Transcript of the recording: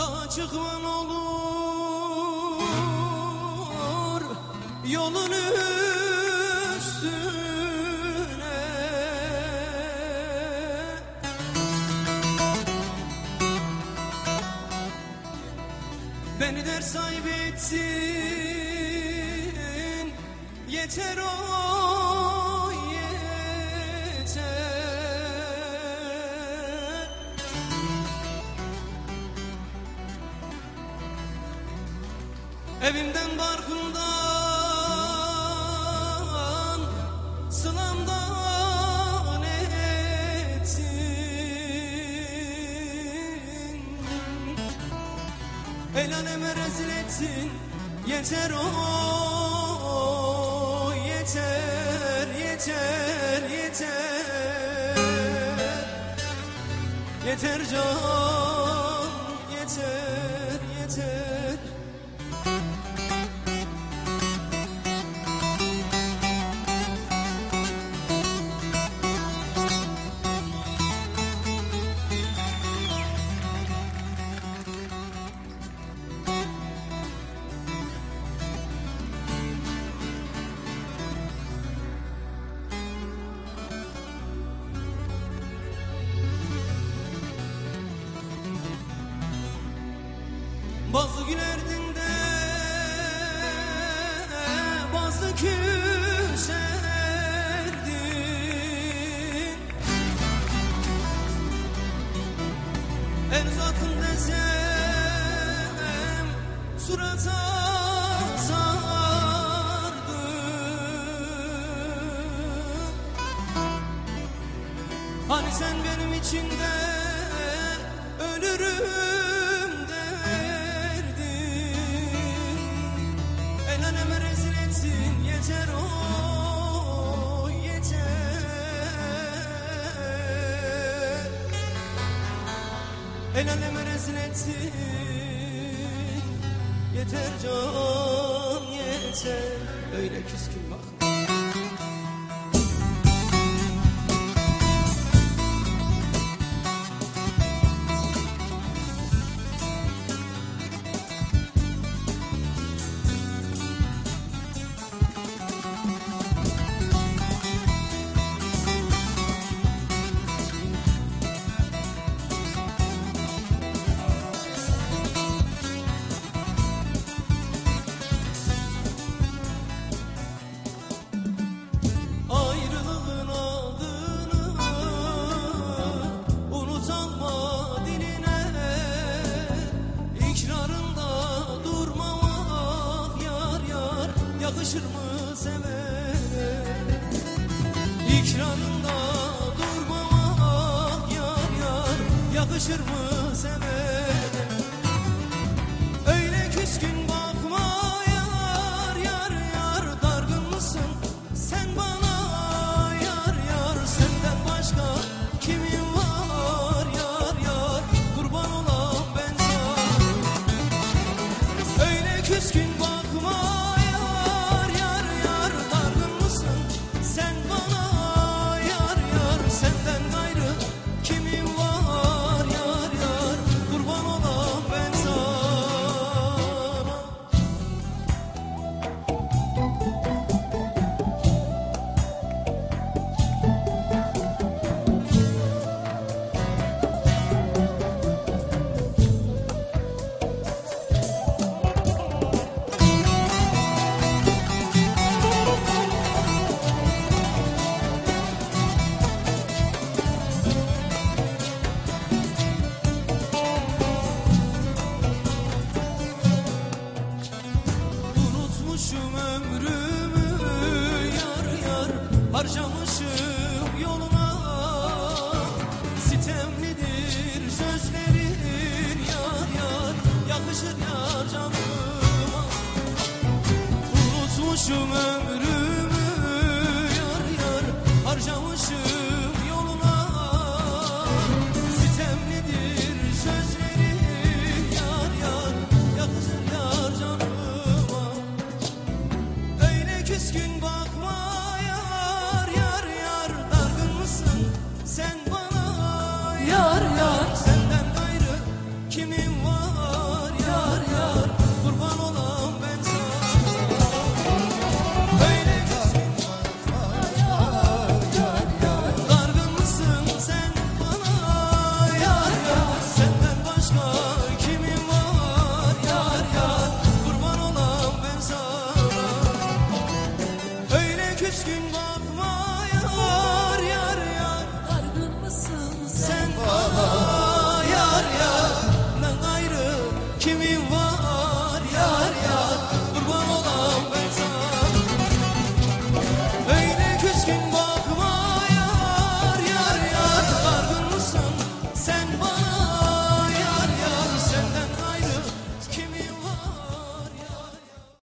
Dağa çıkman olur Yolun üstüne. Beni der sahibi ettin Yeter o Evimden barkımdan Sılamdan ettin. El aleme rezil ettin Yeter o yeter yeter yeter. Yeter can yeter yeter Bazı gülerdin de bazı küserdin En zatın desem surata sardı Hani sen benim içinde El aleme rezil etsin. Yeter can yeter. Öyle küskün bak yakışır mı sevene? İkrarında durmamak yar yar yakışır mı sevene Unutmuşum ömrümü yar yar Harcamışım